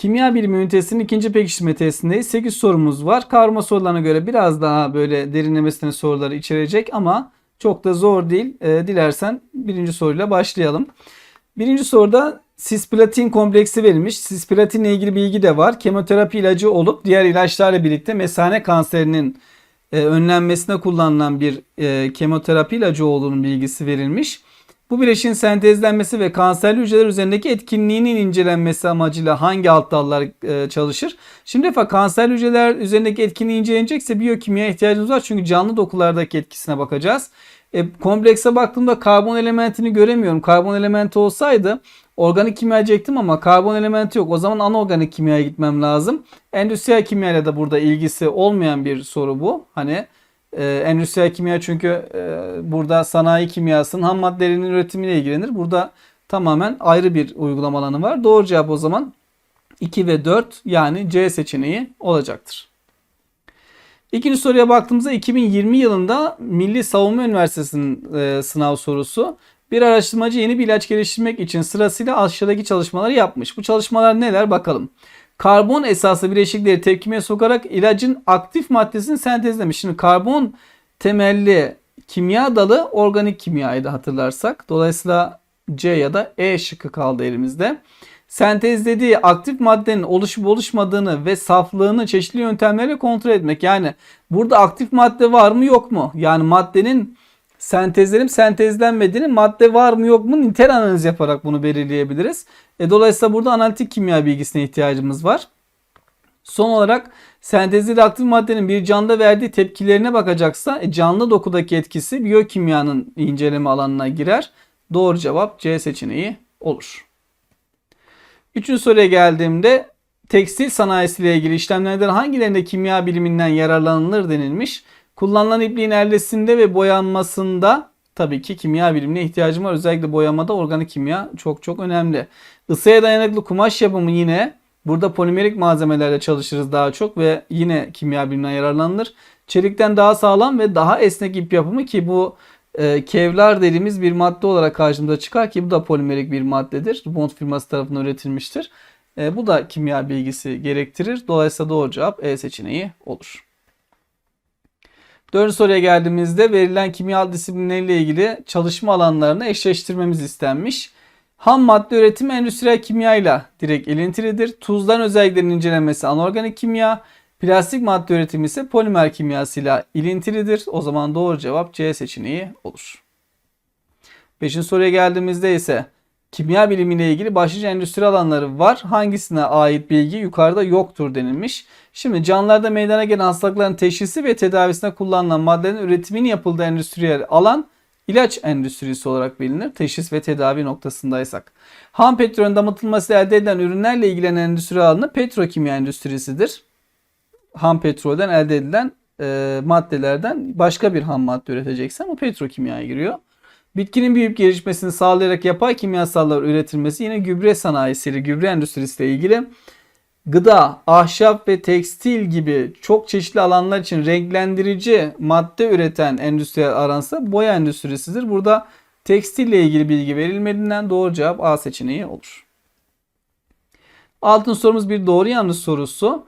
Kimya bilimi ünitesinin ikinci pekiştirme testindeyiz. 8 sorumuz var. Karma sorularına göre biraz daha böyle derinlemesine soruları içerecek ama çok da zor değil. Ee, dilersen birinci soruyla başlayalım. Birinci soruda sisplatin kompleksi verilmiş. Sisplatinle ilgili bilgi de var. Kemoterapi ilacı olup diğer ilaçlarla birlikte mesane kanserinin e, önlenmesine kullanılan bir e, kemoterapi ilacı olduğunun bilgisi verilmiş. Bu bileşiğin sentezlenmesi ve kanserli hücreler üzerindeki etkinliğinin incelenmesi amacıyla hangi alt dallar e, çalışır? Şimdi defa kanserli hücreler üzerindeki etkinliği incelenecekse biyokimya ihtiyacımız var. Çünkü canlı dokulardaki etkisine bakacağız. E, komplekse baktığımda karbon elementini göremiyorum. Karbon elementi olsaydı organik kimya diyecektim ama karbon elementi yok. O zaman anorganik kimyaya gitmem lazım. Endüstriyel kimyayla da burada ilgisi olmayan bir soru bu. Hani e, endüstriyel kimya çünkü e, burada sanayi kimyasının ham maddelerinin üretimiyle ilgilenir. Burada tamamen ayrı bir uygulama alanı var. Doğru cevap o zaman 2 ve 4 yani C seçeneği olacaktır. İkinci soruya baktığımızda 2020 yılında Milli Savunma Üniversitesi'nin e, sınav sorusu. Bir araştırmacı yeni bir ilaç geliştirmek için sırasıyla aşağıdaki çalışmaları yapmış. Bu çalışmalar neler bakalım. Karbon esaslı bileşikleri tepkimeye sokarak ilacın aktif maddesini sentezlemiş. Şimdi karbon temelli kimya dalı organik kimyaydı hatırlarsak. Dolayısıyla C ya da E şıkkı kaldı elimizde. Sentezlediği aktif maddenin oluşup oluşmadığını ve saflığını çeşitli yöntemlerle kontrol etmek. Yani burada aktif madde var mı yok mu? Yani maddenin sentezlenip sentezlenmediğini madde var mı yok mu nitel analiz yaparak bunu belirleyebiliriz. E, dolayısıyla burada analitik kimya bilgisine ihtiyacımız var. Son olarak sentezli aktif maddenin bir canlıda verdiği tepkilerine bakacaksa e, canlı dokudaki etkisi biyokimyanın inceleme alanına girer. Doğru cevap C seçeneği olur. Üçüncü soruya geldiğimde tekstil sanayisiyle ilgili işlemlerden hangilerinde kimya biliminden yararlanılır denilmiş. Kullanılan ipliğin erdesinde ve boyanmasında tabii ki kimya bilimine ihtiyacım var. Özellikle boyamada organik kimya çok çok önemli. Isıya dayanıklı kumaş yapımı yine burada polimerik malzemelerle çalışırız daha çok ve yine kimya biliminden yararlanılır. Çelikten daha sağlam ve daha esnek ip yapımı ki bu e, kevlar dediğimiz bir madde olarak karşımıza çıkar ki bu da polimerik bir maddedir. Bond firması tarafından üretilmiştir. E, bu da kimya bilgisi gerektirir. Dolayısıyla doğru cevap E seçeneği olur. Dördüncü soruya geldiğimizde verilen kimya disiplinleriyle ilgili çalışma alanlarını eşleştirmemiz istenmiş. Ham madde üretimi endüstriyel kimya ile direkt ilintilidir. Tuzların özelliklerinin incelenmesi anorganik kimya, plastik madde üretimi ise polimer kimyasıyla ilintilidir. O zaman doğru cevap C seçeneği olur. Beşinci soruya geldiğimizde ise kimya bilimiyle ilgili başlıca endüstri alanları var. Hangisine ait bilgi yukarıda yoktur denilmiş. Şimdi canlılarda meydana gelen hastalıkların teşhisi ve tedavisine kullanılan maddelerin üretiminin yapıldığı endüstriyel alan ilaç endüstrisi olarak bilinir. Teşhis ve tedavi noktasındaysak. Ham petrolün damıtılması elde edilen ürünlerle ilgilenen endüstri alanı petrokimya endüstrisidir. Ham petrolden elde edilen e, maddelerden başka bir ham madde üreteceksen o petrokimyaya giriyor. Bitkinin büyüyüp gelişmesini sağlayarak yapay kimyasallar üretilmesi yine gübre sanayisiyle, gübre endüstrisiyle ilgili gıda, ahşap ve tekstil gibi çok çeşitli alanlar için renklendirici madde üreten endüstriyel aransa boya endüstrisidir. Burada tekstille ilgili bilgi verilmediğinden doğru cevap A seçeneği olur. Altın sorumuz bir doğru yanlış sorusu.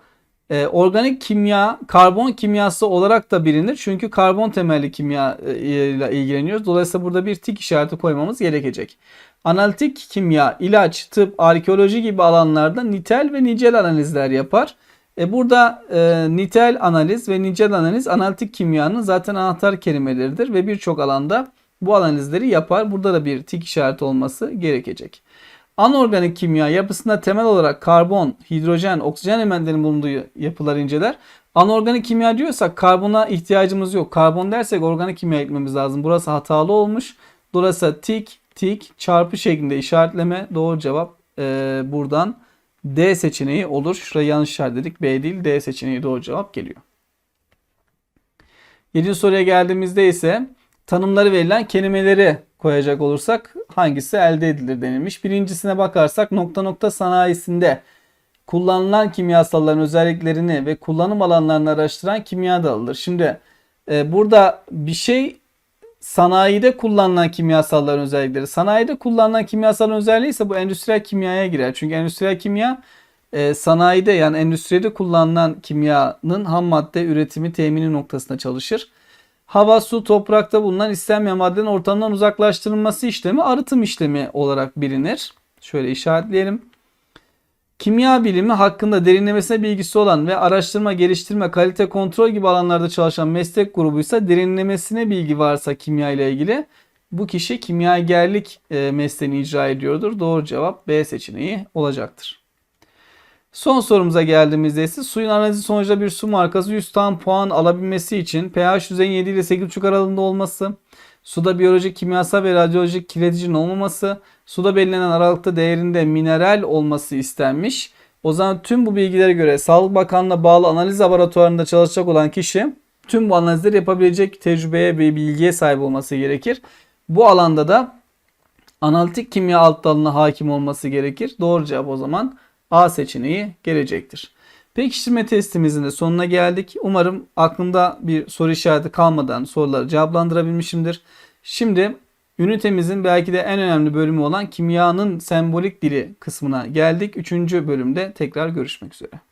Ee, organik kimya karbon kimyası olarak da bilinir. Çünkü karbon temelli kimya e, ile ilgileniyoruz. Dolayısıyla burada bir tik işareti koymamız gerekecek. Analitik kimya, ilaç, tıp, arkeoloji gibi alanlarda nitel ve nicel analizler yapar. E burada e, nitel analiz ve nicel analiz analitik kimyanın zaten anahtar kelimeleridir ve birçok alanda bu analizleri yapar. Burada da bir tik işareti olması gerekecek. Anorganik kimya yapısında temel olarak karbon, hidrojen, oksijen elementlerinin bulunduğu yapılar inceler. Anorganik kimya diyorsak karbona ihtiyacımız yok. Karbon dersek organik kimya gitmemiz lazım. Burası hatalı olmuş. Dolayısıyla tik, tik, çarpı şeklinde işaretleme doğru cevap e, buradan D seçeneği olur. Şurayı yanlış işaretledik. B değil D seçeneği doğru cevap geliyor. Yedinci soruya geldiğimizde ise tanımları verilen kelimeleri koyacak olursak hangisi elde edilir denilmiş. Birincisine bakarsak nokta nokta sanayisinde kullanılan kimyasalların özelliklerini ve kullanım alanlarını araştıran kimya dalıdır. Şimdi e, burada bir şey sanayide kullanılan kimyasalların özellikleri. Sanayide kullanılan kimyasalların özelliği ise bu endüstriyel kimyaya girer. Çünkü endüstriyel kimya e, sanayide yani endüstride kullanılan kimyanın ham madde üretimi temini noktasında çalışır. Hava, su, toprakta bulunan istenmeyen maddelerin ortamdan uzaklaştırılması işlemi arıtım işlemi olarak bilinir. Şöyle işaretleyelim. Kimya bilimi hakkında derinlemesine bilgisi olan ve araştırma, geliştirme, kalite kontrol gibi alanlarda çalışan meslek grubuysa derinlemesine bilgi varsa kimya ile ilgili bu kişi kimyagerlik e, mesleğini icra ediyordur. Doğru cevap B seçeneği olacaktır. Son sorumuza geldiğimizde ise suyun analizi sonucunda bir su markası 100 tam puan alabilmesi için pH düzeyi 7 ile 8,5 aralığında olması, suda biyolojik, kimyasal ve radyolojik kirleticinin olmaması, suda belirlenen aralıkta değerinde mineral olması istenmiş. O zaman tüm bu bilgilere göre Sağlık Bakanlığı'na bağlı analiz laboratuvarında çalışacak olan kişi tüm bu analizleri yapabilecek tecrübeye ve bilgiye sahip olması gerekir. Bu alanda da analitik kimya alt dalına hakim olması gerekir. Doğru cevap o zaman A seçeneği gelecektir. Pekiştirme testimizin de sonuna geldik. Umarım aklımda bir soru işareti kalmadan soruları cevaplandırabilmişimdir. Şimdi ünitemizin belki de en önemli bölümü olan kimyanın sembolik dili kısmına geldik. Üçüncü bölümde tekrar görüşmek üzere.